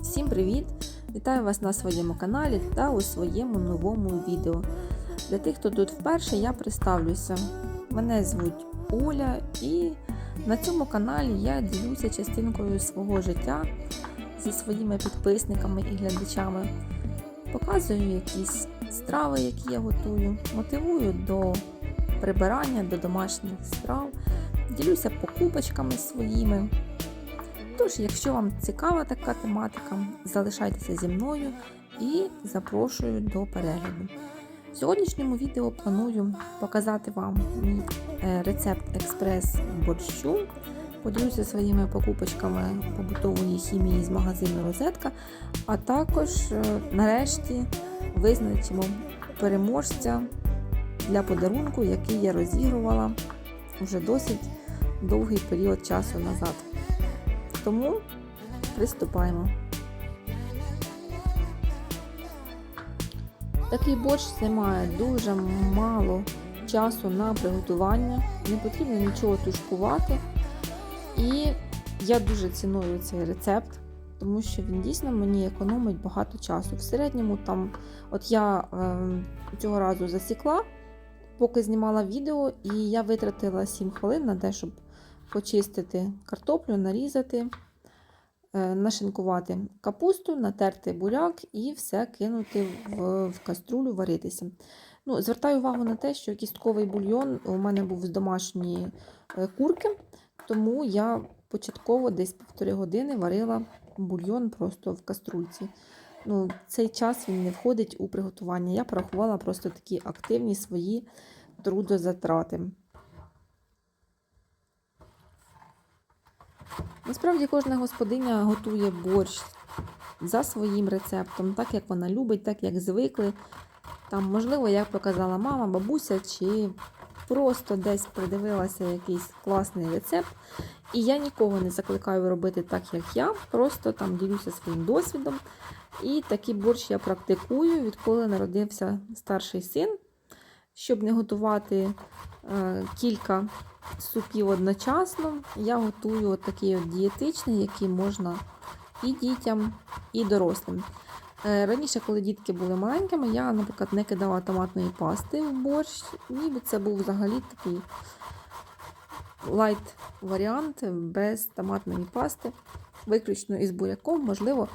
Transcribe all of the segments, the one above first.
Всім привіт! Вітаю вас на своєму каналі та у своєму новому відео. Для тих, хто тут вперше, я представлюся. Мене звуть Оля, і на цьому каналі я ділюся частинкою свого життя зі своїми підписниками і глядачами. Показую якісь страви, які я готую, мотивую до прибирання, до домашніх страв, ділюся покупочками своїми. Тож, якщо вам цікава така тематика, залишайтеся зі мною і запрошую до перегляду. В сьогоднішньому відео планую показати вам мій е, рецепт експрес борщу. Поділюся своїми покупочками побутової хімії з магазину Розетка, а також е, нарешті визначимо переможця для подарунку, який я розігрувала вже досить довгий період часу назад. Тому приступаємо. Такий борщ займає дуже мало часу на приготування, не потрібно нічого тушкувати. І я дуже ціную цей рецепт, тому що він дійсно мені економить багато часу. В середньому там, от я е, цього разу засікла, поки знімала відео, і я витратила 7 хвилин на те, щоб почистити картоплю, нарізати, е, нашинкувати капусту, натерти буряк і все кинути в, в каструлю варитися. Ну, Звертаю увагу на те, що кістковий бульйон у мене був з домашньої е, курки, тому я початково десь півтори години варила бульйон просто в каструльці. Ну, Цей час він не входить у приготування. Я порахувала просто такі активні свої трудозатрати. Насправді кожна господиня готує борщ за своїм рецептом, так як вона любить, так як звикли. Там, можливо, як показала мама, бабуся, чи просто десь придивилася якийсь класний рецепт. І я нікого не закликаю робити так, як я, просто там ділюся своїм досвідом. І такий борщ я практикую, відколи народився старший син, щоб не готувати е, кілька супів одночасно. Я готую от такий от дієтичний, який можна і дітям, і дорослим. Е, Раніше, коли дітки були маленькими, я, наприклад, не кидала томатної пасти в борщ, ніби це був взагалі такий лайт варіант без томатної пасти, виключно із буряком, можливо,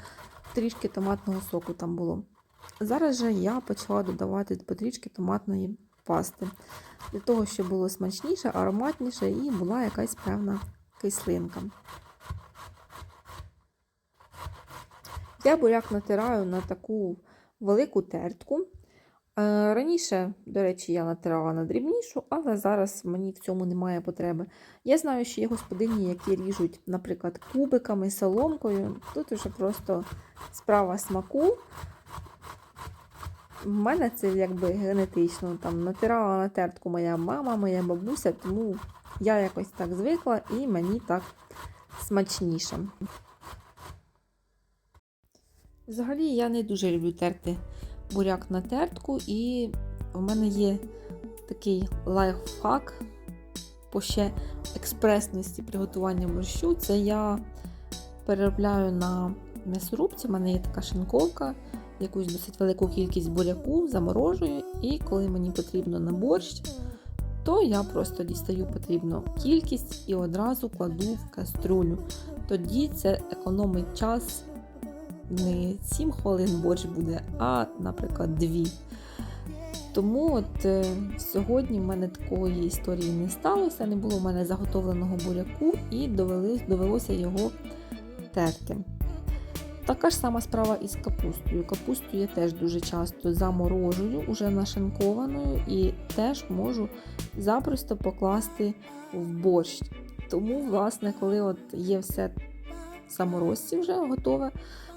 трішки томатного соку там було. Зараз же я почала додавати потрішки томатної пасти, для того, щоб було смачніше, ароматніше і була якась певна кислинка. Я буряк натираю на таку велику тертку. Е, Раніше, до речі, я натирала на дрібнішу, але зараз мені в цьому немає потреби. Я знаю, що є господині, які ріжуть, наприклад, кубиками, соломкою. Тут вже просто справа смаку. В мене це якби генетично. Там натирала на тертку моя мама, моя бабуся, тому я якось так звикла і мені так смачніше. Взагалі я не дуже люблю терти буряк на тертку, і в мене є такий лайфхак по ще експресності приготування борщу. Це я переробляю на м'ясорубці, в мене є така шинковка, якусь досить велику кількість буряку, заморожую, і коли мені потрібно на борщ, то я просто дістаю потрібну кількість і одразу кладу в каструлю. Тоді це економить час не 7 хвилин борщ буде, а, наприклад, 2. Тому от е, сьогодні в мене такої історії не сталося, не було в мене заготовленого буряку і довели, довелося його терти. Така ж сама справа із капустою. Капусту я теж дуже часто заморожую, уже нашинкованою, і теж можу запросто покласти в борщ. Тому, власне, коли от є все в заморозці вже готове,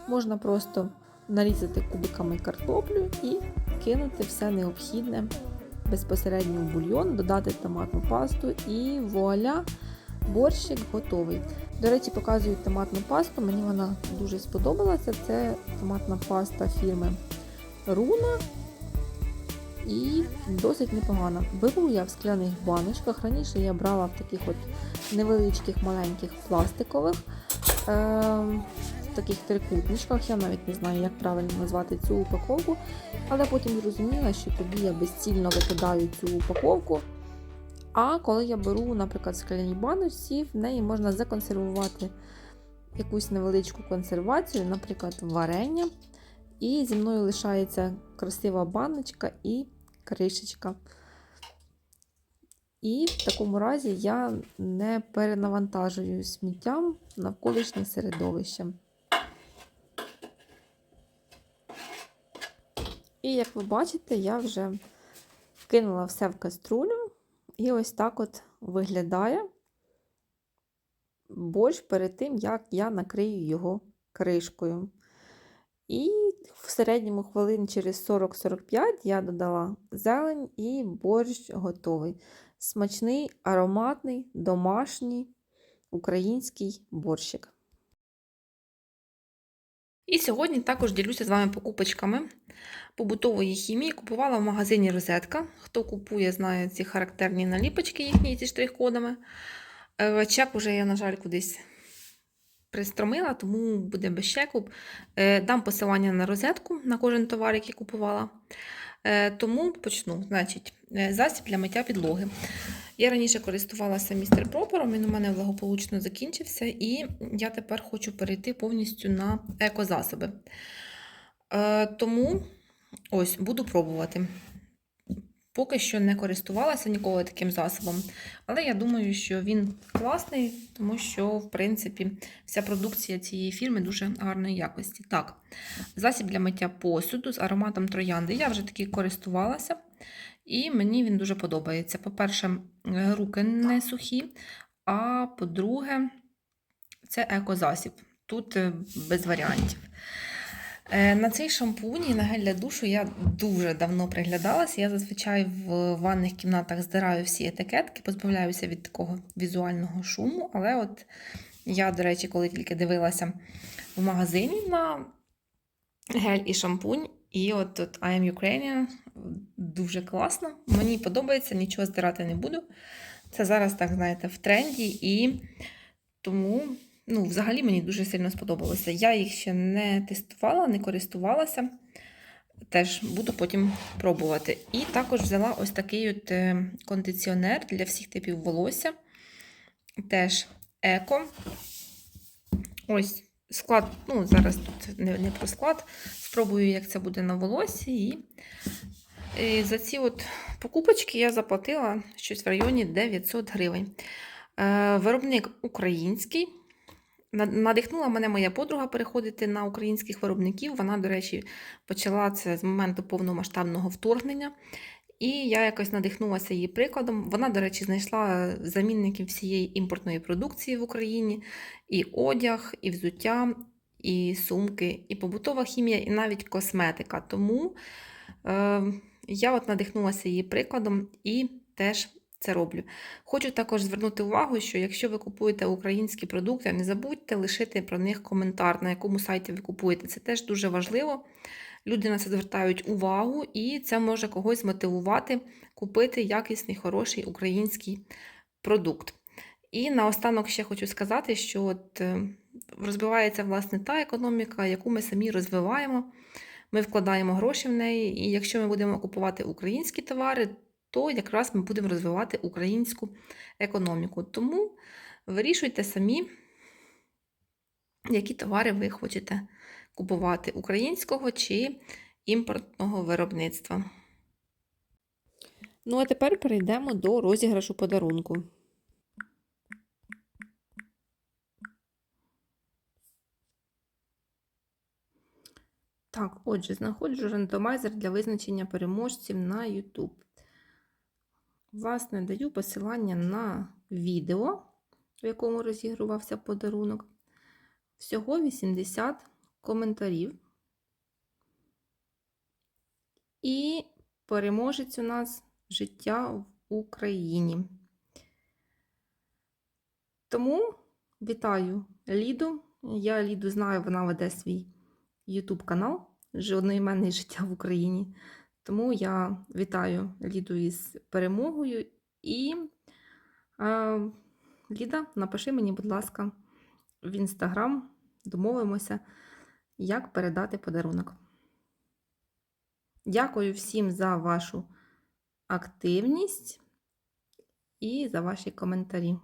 можна просто нарізати кубиками картоплю і кинути все необхідне безпосередньо в бульйон, додати томатну пасту і вуаля, борщик готовий. До речі, показую томатну пасту, мені вона дуже сподобалася. Це томатна паста фірми Руна. і досить непогано. Беру я в скляних баночках. Раніше я брала в таких от невеличких маленьких пластикових. Таких трикутничках, я навіть не знаю, як правильно назвати цю упаковку, але потім зрозуміла, що тоді я безцільно викидаю цю упаковку. А коли я беру, наприклад, скляні баночці, в неї можна законсервувати якусь невеличку консервацію, наприклад, варення. І зі мною лишається красива баночка і кришечка. І в такому разі я не перенавантажую сміттям навколишнє середовище. І як ви бачите, я вже кинула все в каструлю, і ось так от виглядає борщ перед тим, як я накрию його кришкою. І в середньому хвилин через 40-45 я додала зелень і борщ готовий. Смачний, ароматний, домашній український борщик. І сьогодні також ділюся з вами покупочками побутової хімії. Купувала в магазині Розетка. Хто купує, знає ці характерні наліпочки їхні зі штрих-кодами. Е, Чек уже я, на жаль, кудись пристромила, тому буде без чеку. Е, Дам посилання на розетку на кожен товар, який купувала. Е, Тому почну. Значить, засіб для миття підлоги. Я раніше користувалася містер Пропором, він у мене благополучно закінчився, і я тепер хочу перейти повністю на екозасоби. Е, Тому ось буду пробувати. Поки що не користувалася ніколи таким засобом, але я думаю, що він класний, тому що, в принципі, вся продукція цієї фірми дуже гарної якості. Так, засіб для миття посуду з ароматом троянди. Я вже таки користувалася, і мені він дуже подобається. По-перше, е, руки не сухі, а по-друге, це екозасіб. Тут е, без варіантів. Е, На цей шампунь і на гель для душу я дуже давно приглядалася. Я зазвичай в ванних кімнатах здираю всі етикетки, позбавляюся від такого візуального шуму. Але от я, до речі, коли тільки дивилася в магазині на гель і шампунь, і от тут I am Ukrainian дуже класно. Мені подобається, нічого здирати не буду. Це зараз, так знаєте, в тренді, і тому ну, взагалі мені дуже сильно сподобалося. Я їх ще не тестувала, не користувалася. Теж буду потім пробувати. І також взяла ось такий от е, кондиціонер для всіх типів волосся. Теж еко. Ось склад, ну, зараз тут не, не про склад. Спробую, як це буде на волосі. І, і за ці от покупочки я заплатила щось в районі 900 гривень. Е, виробник український. Надихнула мене моя подруга переходити на українських виробників. Вона, до речі, почала це з моменту повномасштабного вторгнення. І я якось надихнулася її прикладом. Вона, до речі, знайшла замінників всієї імпортної продукції в Україні: і одяг, і взуття, і сумки, і побутова хімія, і навіть косметика. Тому е, я от надихнулася її прикладом і теж це роблю. Хочу також звернути увагу, що якщо ви купуєте українські продукти, не забудьте лишити про них коментар, на якому сайті ви купуєте. Це теж дуже важливо. Люди на це звертають увагу, і це може когось змотивувати купити якісний, хороший український продукт. І наостанок ще хочу сказати, що от е, розвивається власне та економіка, яку ми самі розвиваємо. Ми вкладаємо гроші в неї, і якщо ми будемо купувати українські товари, то якраз ми будемо розвивати українську економіку. Тому вирішуйте самі, які товари ви хочете купувати українського чи імпортного виробництва. Ну, а тепер перейдемо до розіграшу подарунку. Так, отже, знаходжу рандомайзер для визначення переможців на YouTube. Власне, даю посилання на відео, в якому розігрувався подарунок. Всього 80 коментарів. І переможець у нас життя в Україні. Тому вітаю Ліду. Я Ліду знаю, вона веде свій YouTube канал Одноіменне життя в Україні. Тому я вітаю Ліду із перемогою. І е, Ліда, напиши мені, будь ласка, в інстаграм, домовимося, як передати подарунок. Дякую всім за вашу активність і за ваші коментарі.